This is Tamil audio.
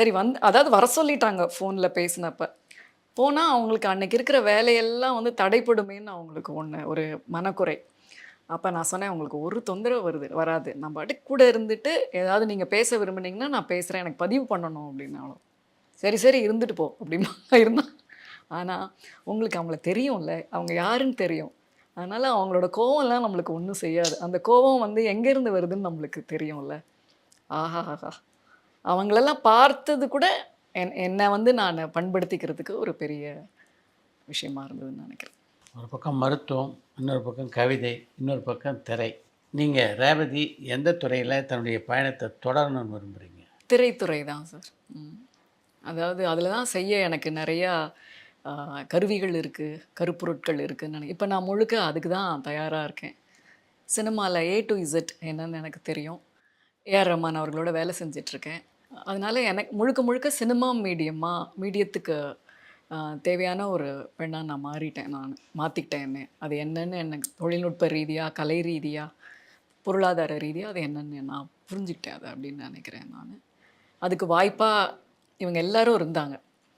சரி வந்து அதாவது வர சொல்லிட்டாங்க ஃபோனில் பேசினப்ப. போனால் அவங்களுக்கு அன்னைக்கு இருக்கிற வேலையெல்லாம் வந்து தடைப்படுமேன்னு அவங்களுக்கு ஒன்று ஒரு மனக்குறை. அப்போ நான் சொன்னேன் உங்களுக்கு ஒரு தொந்தரவு வருது வராது. நம்ம பாட்டுக்கு கூட இருந்துட்டு ஏதாவது நீங்கள் பேச விரும்புனீங்கன்னா நான் பேசுகிறேன் எனக்கு பதிவு பண்ணணும் அப்படின்னாலும். சரி சரி இருந்துட்டு போ அப்படிமா இருந்தால் ஆனால் உங்களுக்கு அவங்கள தெரியும்ல அவங்க யாருன்னு தெரியும். அதனால் அவங்களோட கோவம்லாம் நம்மளுக்கு ஒன்றும் செய்யாது. அந்த கோவம் வந்து எங்கேருந்து வருதுன்னு நம்மளுக்கு தெரியும்ல. ஆஹா ஆஹா அவங்களெல்லாம் பார்த்தது கூட என் என்னை வந்து நான் பண்படுத்திக்கிறதுக்கு ஒரு பெரிய விஷயமா இருந்ததுன்னு நினைக்கிறேன். ஒரு பக்கம் மருத்துவம் இன்னொரு பக்கம் கவிதை இன்னொரு பக்கம் திரை. நீங்கள் ரேவதி எந்த துறையில் தன்னுடைய பயணத்தை தொடரணும்னு விரும்புகிறீங்க திரைத்துறை தான் சார். அதாவது அதில் தான் செய்ய எனக்கு நிறையா கருவிகள் இருக்குது கருப்பொருட்கள் இருக்குன்னு நினை இப்போ நான் முழுக்க அதுக்கு தான் தயாராக இருக்கேன். சினிமாவில் ஏ டு இசட் என்னன்னு எனக்கு தெரியும். ஏஆர் ரஹ்மான் அவர்களோட வேலை செஞ்சிட்ருக்கேன். அதனால் எனக்கு முழுக்க முழுக்க சினிமா மீடியமாக மீடியத்துக்கு தேவையான ஒரு பெண்ணாக நான் மாறிட்டேன் நான். மாற்றிக்கிட்டேன் என்ன. அது என்னென்னு எனக்கு தொழில்நுட்ப ரீதியாக கலை ரீதியாக பொருளாதார ரீதியாக அது என்னென்னு நான் புரிஞ்சுக்கிட்டேன் அதை அப்படின்னு நினைக்கிறேன் நான். அதுக்கு வாய்ப்பாக இவங்க எல்லாரும் இருந்தாங்க.